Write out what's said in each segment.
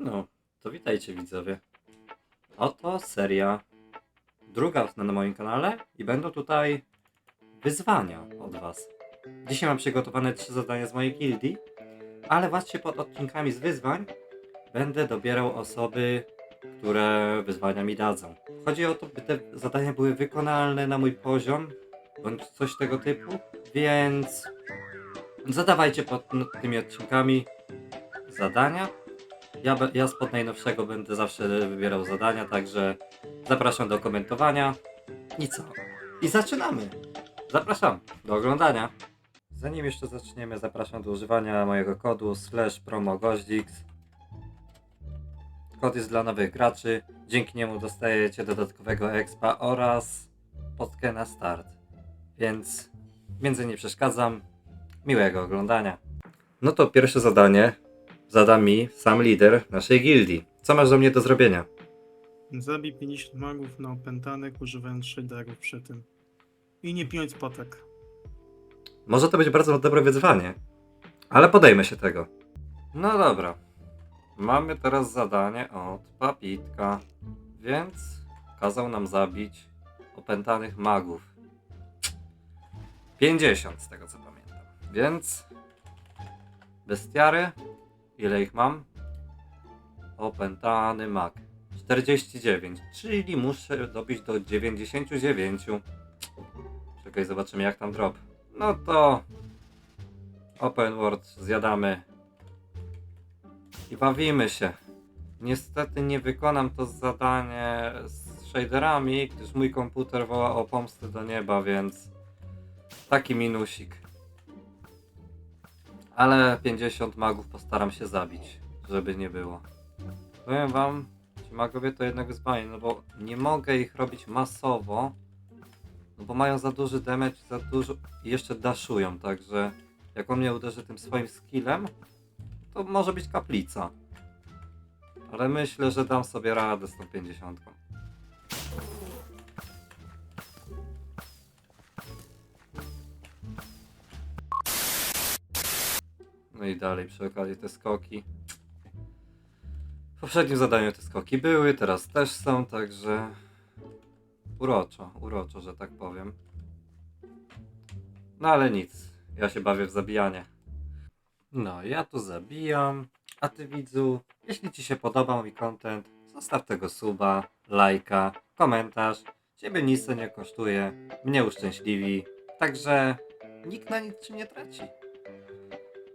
No, to witajcie widzowie. Oto seria druga na moim kanale i będą tutaj wyzwania od was. Dzisiaj mam przygotowane trzy zadania z mojej gildii, ale właśnie pod odcinkami z wyzwań będę dobierał osoby, które wyzwania mi dadzą. Chodzi o to, by te zadania były wykonalne na mój poziom, bądź coś tego typu, więc zadawajcie pod tymi odcinkami zadania. Ja, ja spod najnowszego będę zawsze wybierał zadania, także zapraszam do komentowania. I co? I zaczynamy! Zapraszam do oglądania. Zanim jeszcze zaczniemy, zapraszam do używania mojego kodu slash promo goździx. Kod jest dla nowych graczy, dzięki niemu dostajecie dodatkowego expa oraz podkę na start. Więc więcej nie przeszkadzam. Miłego oglądania. No to pierwsze zadanie zada mi sam lider naszej gildii. Co masz do mnie do zrobienia? Zabij 50 magów na opętanek używając shaderów przy tym. I nie pijąc potek. Może to być bardzo dobre wyzwanie, ale podejmę się tego. No dobra. Mamy teraz zadanie od Papitka, więc kazał nam zabić opętanych magów. 50 z tego co pamiętam. Więc bestiary, ile ich mam? Opętany mag. 49, czyli muszę dobić do 99. Czekaj, zobaczymy jak tam drop. No to Open World zjadamy i bawimy się. Niestety nie wykonam to zadanie z shaderami, gdyż mój komputer woła o pomstę do nieba, więc taki minusik. Ale 50 magów postaram się zabić, żeby nie było. Powiem wam, ci magowie to jednak wyzwanie, no bo nie mogę ich robić masowo, no bo mają za duży damage, za dużo i jeszcze daszują, także jak on mnie uderzy tym swoim skillem, to może być kaplica. Ale myślę, że dam sobie radę z tą 50. i dalej przy okazji te skoki. W poprzednim zadaniu te skoki były, teraz też są, także uroczo, uroczo, że tak powiem. No ale nic, ja się bawię w zabijanie. No, ja tu zabijam, a ty widzu, jeśli ci się podobał mi content, zostaw tego suba, lajka, komentarz. Ciebie nic to nie kosztuje, mnie uszczęśliwi, także nikt na niczym nie traci.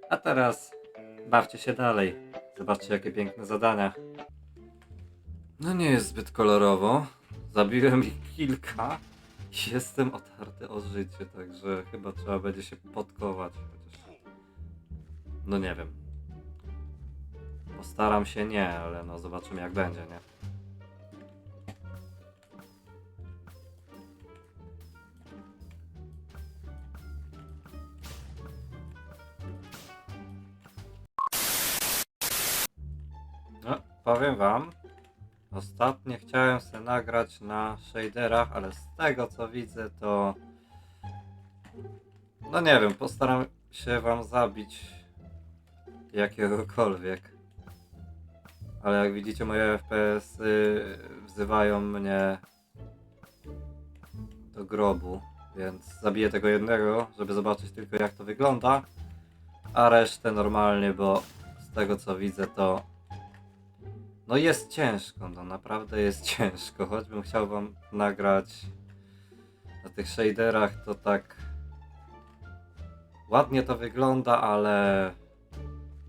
A teraz bawcie się dalej. Zobaczcie jakie piękne zadania. No nie jest zbyt kolorowo. Zabiłem ich kilka. Jestem otarty o życie, także chyba trzeba będzie się podkować. Chociaż... No nie wiem. Postaram się nie, ale no zobaczymy jak będzie, nie? Powiem wam, ostatnio chciałem sobie nagrać na shaderach, ale z tego co widzę to... No nie wiem, postaram się wam zabić jakiegokolwiek. Ale jak widzicie moje FPS y, wzywają mnie do grobu, więc zabiję tego jednego, żeby zobaczyć tylko jak to wygląda, a resztę normalnie, bo z tego co widzę to no jest ciężko, no naprawdę jest ciężko, choćbym chciał wam nagrać na tych shaderach, to tak ładnie to wygląda, ale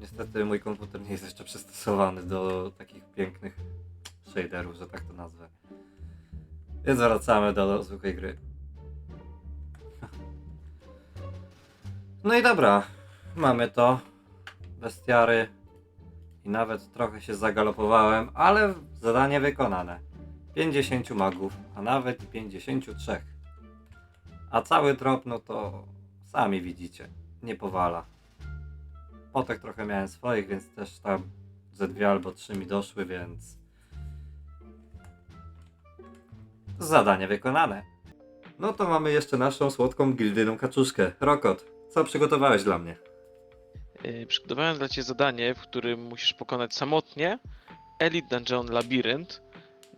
niestety mój komputer nie jest jeszcze przystosowany do takich pięknych shaderów, że tak to nazwę. Więc wracamy do zwykłej gry. No i dobra, mamy to. Bestiary. I nawet trochę się zagalopowałem, ale zadanie wykonane. 50 magów, a nawet i 53. A cały drop, no to sami widzicie, nie powala. Potek trochę miałem swoich, więc też tam ze dwie albo trzy mi doszły, więc zadanie wykonane. No to mamy jeszcze naszą słodką gildyną kaczuszkę. Rokot, co przygotowałeś dla mnie? Yy, Przygotowałem dla Ciebie zadanie, w którym musisz pokonać samotnie Elite Dungeon Labirynt.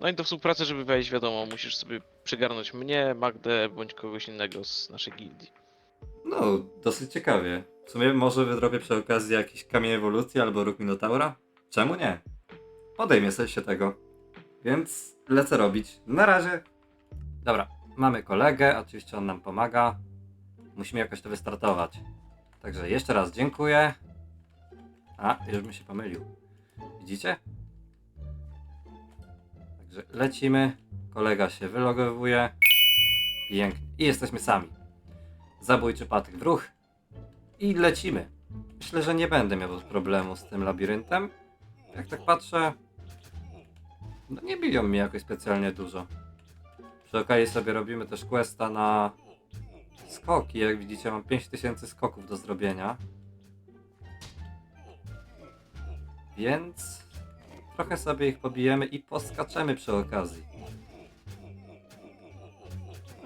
No i do współpracy, żeby wejść, wiadomo, musisz sobie przygarnąć mnie, Magdę bądź kogoś innego z naszej gildii. No, dosyć ciekawie. W sumie może wydrobię przy okazji jakiś kamień ewolucji albo róg Minotaura? Czemu nie? Podejmie sobie się tego. Więc lecę robić. Na razie. Dobra, mamy kolegę, oczywiście on nam pomaga. Musimy jakoś to wystartować. Także jeszcze raz dziękuję. A, już mi się pomylił. Widzicie? Także lecimy. Kolega się wylogowuje. Pięknie. I jesteśmy sami zabójczy patyk w ruch i lecimy. Myślę, że nie będę miał problemu z tym labiryntem. Jak tak patrzę, no nie biją mi jakoś specjalnie dużo. Przy okazji sobie robimy też questa na skoki. Jak widzicie, mam 5000 skoków do zrobienia. Więc trochę sobie ich pobijemy i poskaczemy przy okazji.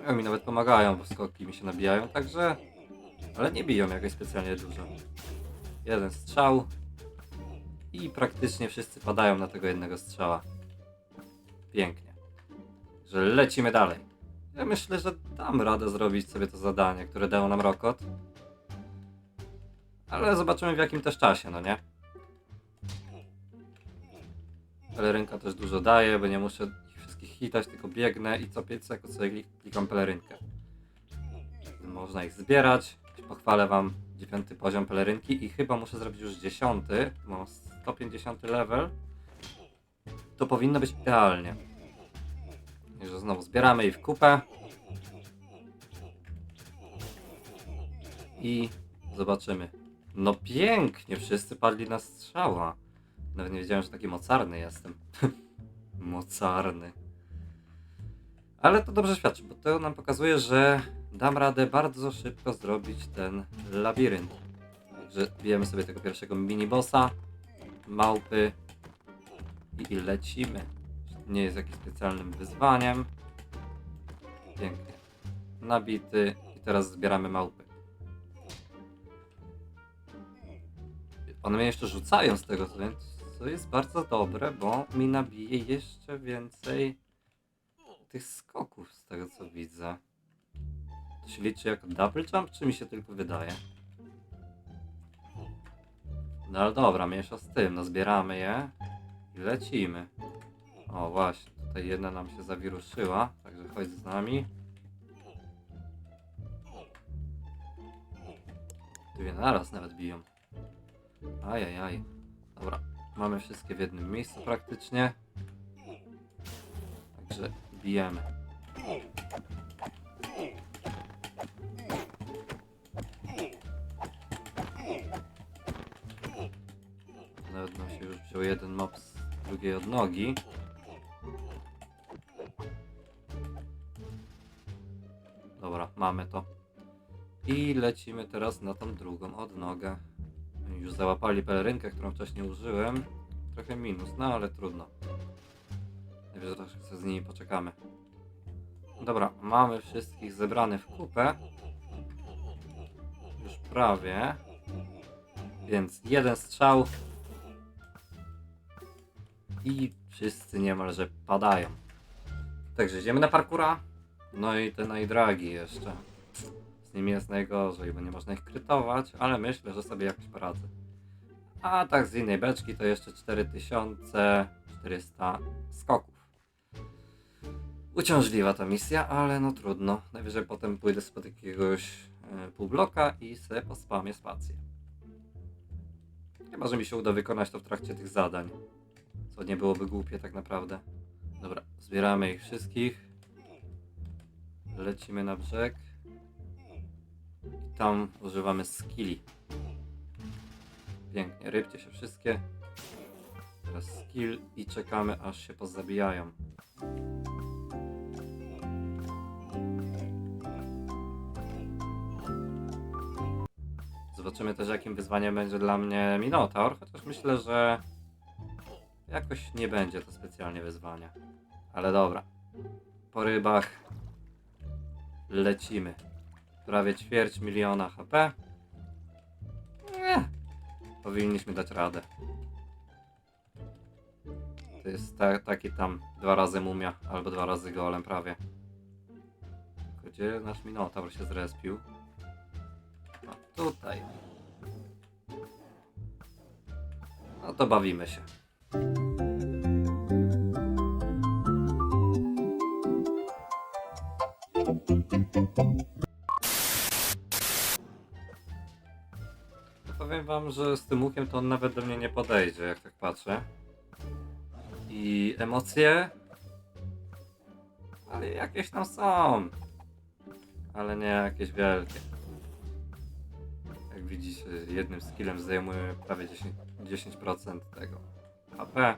No, mi nawet pomagają, bo skoki mi się nabijają, także... Ale nie biją jakoś specjalnie dużo. Jeden strzał i praktycznie wszyscy padają na tego jednego strzała. Pięknie. Że lecimy dalej. Ja myślę, że dam radę zrobić sobie to zadanie, które dało nam Rokot. Ale zobaczymy w jakim też czasie, no nie? Pelerynka też dużo daje, bo nie muszę ich wszystkich hitać, tylko biegnę i co 5 sekund sobie klik- klikam pelerynkę. Można ich zbierać. Pochwalę wam dziewiąty poziom pelerynki i chyba muszę zrobić już dziesiąty, bo mam 150 level. To powinno być idealnie. I że znowu zbieramy jej w kupę. I zobaczymy. No pięknie, wszyscy padli na strzała. Nawet nie wiedziałem, że taki mocarny jestem. mocarny. Ale to dobrze świadczy, bo to nam pokazuje, że dam radę bardzo szybko zrobić ten labirynt. Także bijemy sobie tego pierwszego minibossa, małpy i lecimy. Nie jest jakimś specjalnym wyzwaniem. Pięknie. Nabity i teraz zbieramy małpy. One mnie jeszcze rzucają z tego, to jest bardzo dobre, bo mi nabije jeszcze więcej tych skoków z tego co widzę. To się liczy jako double jump, czy mi się tylko wydaje? No ale dobra, mniejsza z tym, no zbieramy je i lecimy. O właśnie, tutaj jedna nam się zawiruszyła, także chodź z nami. Dwie naraz nawet biją. Ajajaj. Dobra, mamy wszystkie w jednym miejscu praktycznie. Także bijemy. Nawet nam się już wziął jeden mob z drugiej odnogi. Lecimy teraz na tą drugą odnogę. Już załapali pelerynkę, którą wcześniej użyłem. Trochę minus, no ale trudno. Najwyżej troszkę z nimi poczekamy. Dobra, mamy wszystkich zebranych w kupę. Już prawie. Więc jeden strzał. I wszyscy niemalże padają. Także idziemy na parkura. No i te najdragi jeszcze. Z nimi jest najgorzej, bo nie można ich krytować, ale myślę, że sobie jakoś poradzę. A tak z innej beczki to jeszcze 4400 skoków. Uciążliwa ta misja, ale no trudno. Najwyżej potem pójdę spod jakiegoś e, półbloka i se pospamię spację. Chyba, że mi się uda wykonać to w trakcie tych zadań. Co nie byłoby głupie tak naprawdę. Dobra, zbieramy ich wszystkich. Lecimy na brzeg. Tam używamy skilli. Pięknie, rybcie się wszystkie. Teraz skill i czekamy aż się pozabijają. Zobaczymy też jakim wyzwaniem będzie dla mnie Minotaur, chociaż myślę, że jakoś nie będzie to specjalnie wyzwanie. Ale dobra. Po rybach lecimy. Prawie ćwierć miliona HP. Nie. Powinniśmy dać radę. To jest ta, taki tam dwa razy mumia, albo dwa razy golem prawie. Gdzie nasz Minotaur się zrespił? A tutaj. No to bawimy się. Powiem wam, że z tym łukiem to on nawet do mnie nie podejdzie, jak tak patrzę. I emocje. Ale jakieś tam są. Ale nie jakieś wielkie. Jak widzicie, jednym skillem zdejmuje prawie 10%, 10% tego HP.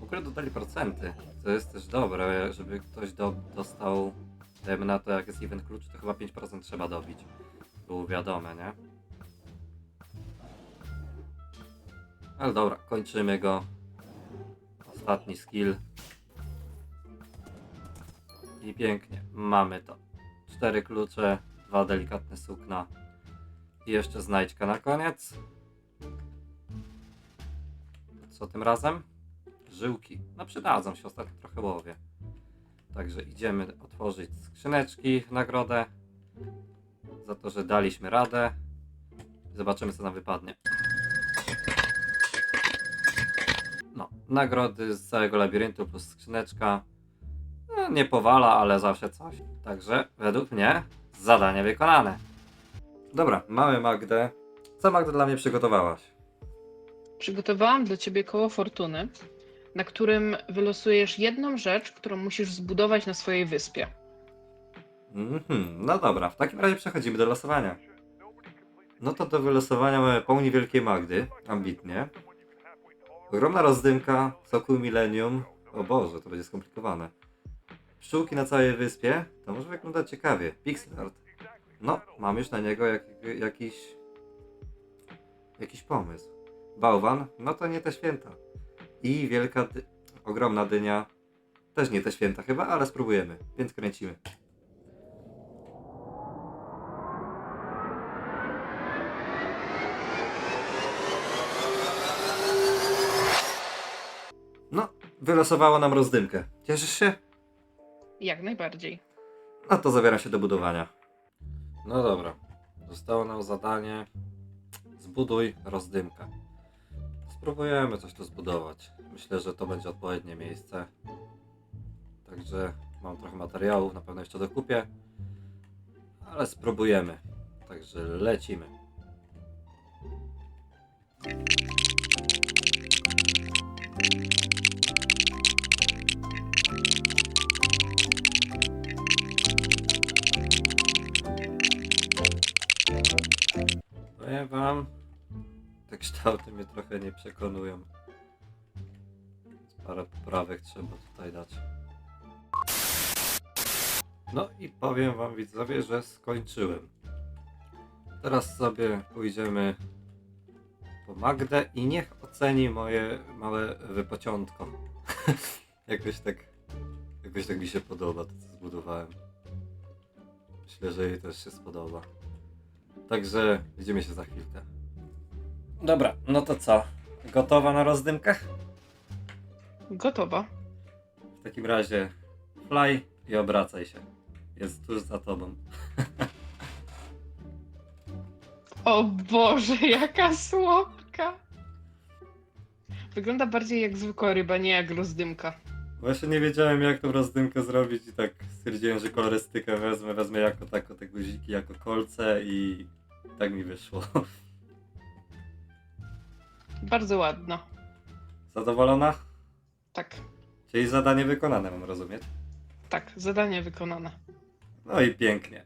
W ogóle dodali procenty, co jest też dobre, żeby ktoś do, dostał, dajmy na to jak jest event klucz, to chyba 5% trzeba dobić. Było wiadome, nie? Ale dobra, kończymy go. Ostatni skill. I pięknie, mamy to. Cztery klucze, dwa delikatne sukna. I jeszcze znajdźka na koniec. Co tym razem? Żyłki. No przydadzą się, ostatnio trochę łowię. Także idziemy otworzyć skrzyneczki nagrodę. Za to, że daliśmy radę. Zobaczymy co nam wypadnie. No, nagrody z całego labiryntu plus skrzyneczka. No, nie powala, ale zawsze coś. Także według mnie zadanie wykonane. Dobra, mamy Magdę. Co Magda dla mnie przygotowałaś? Przygotowałam dla ciebie koło fortuny, na którym wylosujesz jedną rzecz, którą musisz zbudować na swojej wyspie. Mhm, no dobra, w takim razie przechodzimy do losowania. No to do wylosowania mamy pełni Wielkiej Magdy, ambitnie. Ogromna rozdymka, Sokół Millennium. O Boże, to będzie skomplikowane. Pszczółki na całej wyspie, to może wyglądać ciekawie. Pixel art. No, mam już na niego jak, jakiś... jakiś pomysł. Bałwan, no to nie te święta. I wielka, ogromna dynia. Też nie te święta chyba, ale spróbujemy, więc kręcimy. Wylosowało nam rozdymkę. Cieszysz się? Jak najbardziej. No to zabieram się do budowania. No dobra. Zostało nam zadanie. Zbuduj rozdymkę. Spróbujemy coś tu zbudować. Myślę, że to będzie odpowiednie miejsce. Także mam trochę materiałów, na pewno jeszcze dokupię. Ale spróbujemy. Także lecimy. Wam, te kształty mnie trochę nie przekonują. Parę poprawek trzeba tutaj dać. No i powiem wam widzowie, że skończyłem. Teraz sobie pójdziemy po Magdę i niech oceni moje małe wypociątko. jakoś tak jakoś tak mi się podoba to co zbudowałem. Myślę, że jej też się spodoba. Także widzimy się za chwilkę. Dobra, no to co? Gotowa na rozdymkach? Gotowa. W takim razie fly i obracaj się. Jest tuż za tobą. O Boże, jaka słodka! Wygląda bardziej jak zwykła ryba, nie jak rozdymka. Właśnie nie wiedziałem jak tą rozdymkę zrobić i tak stwierdziłem, że kolorystykę wezmę, wezmę jako tako te guziki, jako kolce i tak mi wyszło. Bardzo ładna. Zadowolona? Tak, Czyli zadanie wykonane mam rozumieć? tak, zadanie wykonane. No i pięknie.